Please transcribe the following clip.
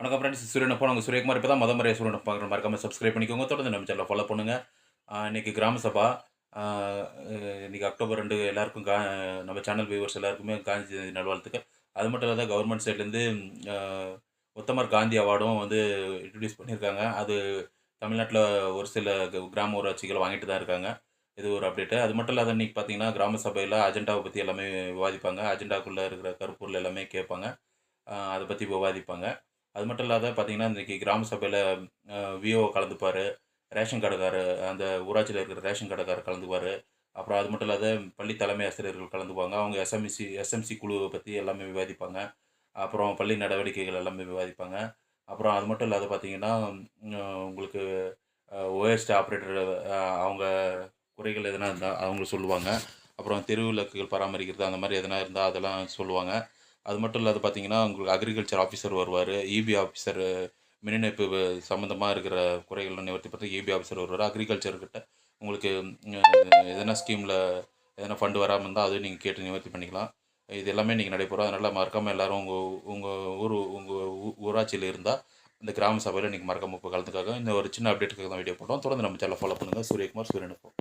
வணக்கம் ஃப்ரெண்ட்ஸ் சூரியனப்போ நாங்கள் சூரியகுமார். இப்போ தான் மொதல் முறையாக சூரியனை பார்க்குற மறக்காம சப்ஸ்கிரைப் பண்ணிக்கோங்க. தொடர்ந்து நம்ம சேனலை ஃபாலோ பண்ணுங்கள் இன்றைக்கி கிராம சபா. இன்றைக்கி இன்னைக்கு அக்டோபர் ரெண்டு எல்லாருக்கும் கா நம்ம சேனல் வியூவர்ஸ் எல்லாருக்குமே காந்தி ஜெயந்தி நல்வாழ்த்துக்கள். அது மட்டும் இல்லாத கவர்மெண்ட் சைட்லேருந்து உத்தமர் காந்தி அவார்டும் வந்து இன்ட்ரடியூஸ் பண்ணியிருக்காங்க. அது தமிழ்நாட்டில் ஒரு சில கிராம ஊராட்சிகள் வாங்கிட்டு தான் இருக்காங்க. இது ஒரு அப்டேட்டு அது மட்டும் இல்லாத இன்னைக்கு பார்த்தீங்கன்னா கிராம சபையில் அஜெண்டாவை பற்றி எல்லாமே விவாதிப்பாங்க. அஜெண்டாக்குள்ளே இருக்கிற கருப்பொருள் எல்லாமே கேட்பாங்க. அதை பற்றி விவாதிப்பாங்க. அது மட்டும் இல்லாத பார்த்தீங்கன்னா இன்றைக்கி கிராம சபையில் விஓ கலந்துப்பார். ரேஷன் கடைக்காரர் அந்த ஊராட்சியில் இருக்கிற ரேஷன் கடைக்காரர் கலந்துப்பார். அப்புறம் அது மட்டும் இல்லாத பள்ளி தலைமை ஆசிரியர்கள் கலந்துப்பாங்க. அவங்க எஸ்எம்சி எஸ்எம்சி குழுவை பற்றி எல்லாமே விவாதிப்பாங்க. அப்புறம் பள்ளி நடவடிக்கைகள் எல்லாமே விவாதிப்பாங்க. அப்புறம் அது மட்டும் இல்லாத பார்த்தீங்கன்னா உங்களுக்கு ஓஎஸ்டி ஆப்ரேட்டர் அவங்க குறைகள் எதனா இருந்தால் அவங்க சொல்லுவாங்க. அப்புறம் தெருவிளக்குகள் பராமரிக்கிறது அந்த மாதிரி எதனா இருந்தால் அதெல்லாம் சொல்லுவாங்க. அது மட்டும் இல்லாத பார்த்தீங்கன்னா உங்களுக்கு அக்ரிகல்ச்சர் ஆஃபீஸர் வருவார் இபி ஆஃபீஸர் மின்னிணைப்பு சம்மந்தமாக இருக்கிற குறைகளை நிவர்த்தி பார்த்து இபி ஆஃபீஸர் வருவார். அக்ரிகல்ச்சர்கிட்ட உங்களுக்கு எதனா ஸ்கீமில் எதனா ஃபண்டு வராமல் இருந்தால் அதையும் நீங்கள் கேட்டு நிவர்த்தி பண்ணிக்கலாம். இது எல்லாமே நீங்கள் நடைபெறும். அதனால் மறக்காமல் எல்லாரும் உங்கள் உங்கள் ஊர் உங்கள் ஊராட்சியில் இருந்தால் இந்த கிராம சபையில் நீங்கள் மறக்காமல் இப்போ கலந்துக்காக இந்த ஒரு சின்ன அப்டேட்டுக்காக தான் வீடியோ போட்டோம் தொடர்ந்து நம்ம சேனல் ஃபாலோ பண்ணுங்கள் சூரியகுமார் சூரியனுக்கும்.